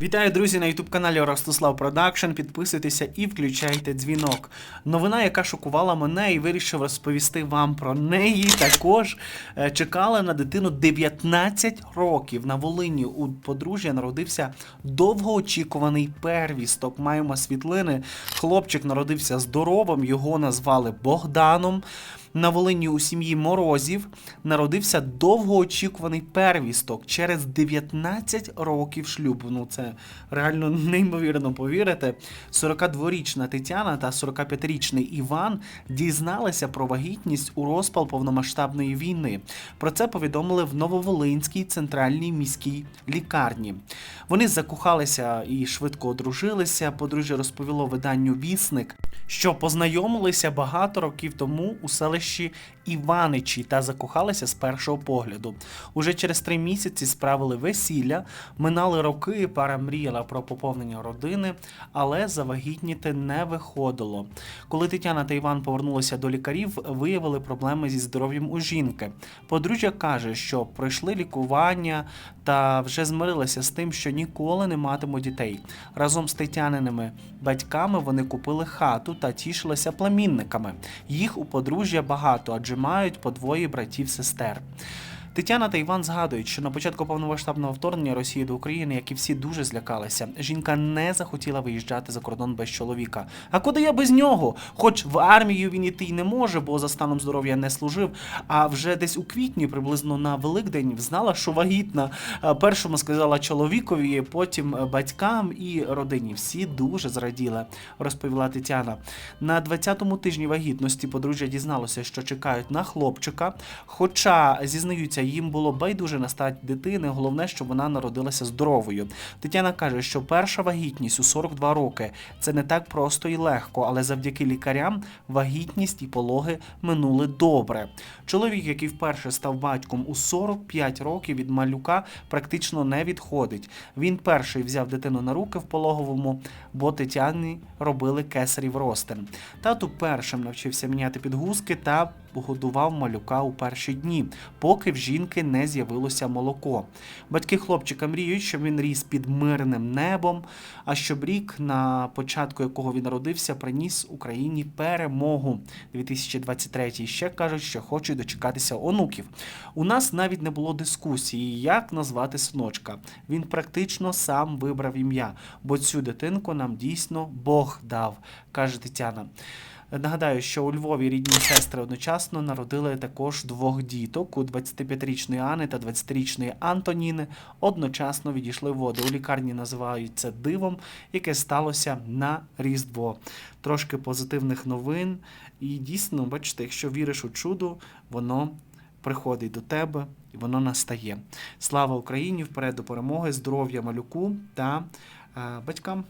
Вітаю, друзі, на youtube каналі Ростислав Продакшн. Підписуйтеся і включайте дзвінок. Новина, яка шокувала мене, і вирішив розповісти вам про неї. Також е, чекала на дитину 19 років. На Волині у подружжя народився довгоочікуваний первісток. Маємо світлини. Хлопчик народився здоровим, його назвали Богданом. На Волині у сім'ї Морозів народився довгоочікуваний первісток через 19 років шлюбу. Ну це реально неймовірно повірити. 42-річна Тетяна та 45-річний Іван дізналися про вагітність у розпал повномасштабної війни. Про це повідомили в Нововолинській центральній міській лікарні. Вони закохалися і швидко одружилися. Подружжя розповіло виданню Вісник, що познайомилися багато років тому у селищі Іваничі та закохалися з першого погляду. Уже через три місяці справили весілля, минали роки, пара мріяла про поповнення родини, але завагітніти не виходило. Коли Тетяна та Іван повернулися до лікарів, виявили проблеми зі здоров'ям у жінки. Подружжя каже, що пройшли лікування та вже змирилися з тим, що ніколи не матимуть дітей. Разом з Тетяниними батьками вони купили хату та тішилися племінниками. Їх у подружжя багато, адже мають по двоє братів-сестер. Тетяна та Іван згадують, що на початку повномасштабного вторгнення Росії до України, як і всі, дуже злякалися. Жінка не захотіла виїжджати за кордон без чоловіка. А куди я без нього? Хоч в армію він іти й не може, бо за станом здоров'я не служив. А вже десь у квітні, приблизно на Великдень, знала, що вагітна. Е, Першому сказала чоловікові, потім е, батькам і родині. Всі дуже зраділи, розповіла Тетяна. На 20-му тижні вагітності подружжя дізналося, що чекають на хлопчика. Хоча зізнаються, їм було байдуже на стать дитини. Головне, щоб вона народилася здоровою. Тетяна каже, що перша вагітність у 42 роки це не так просто і легко, але завдяки лікарям вагітність і пологи минули добре. Чоловік, який вперше став батьком у 45 років від малюка, практично не відходить. Він перший взяв дитину на руки в пологовому, бо Тетяні робили кесарів ростин. Тату першим навчився міняти підгузки та годував малюка у перші дні, поки в не з'явилося молоко. Батьки хлопчика мріють, щоб він ріс під мирним небом, а щоб рік, на початку якого він народився, приніс Україні перемогу 2023. І ще кажуть, що хочуть дочекатися онуків. У нас навіть не було дискусії, як назвати синочка. Він практично сам вибрав ім'я, бо цю дитинку нам дійсно Бог дав, каже Тетяна. Нагадаю, що у Львові рідні сестри одночасно народили також двох діток. У 25-річної Ани та 20-річної Антоніни одночасно відійшли в воду. У лікарні називають це дивом, яке сталося на Різдво. Трошки позитивних новин. І дійсно, бачите, якщо віриш у чудо, воно приходить до тебе і воно настає. Слава Україні! Вперед до перемоги, здоров'я малюку та е, батькам.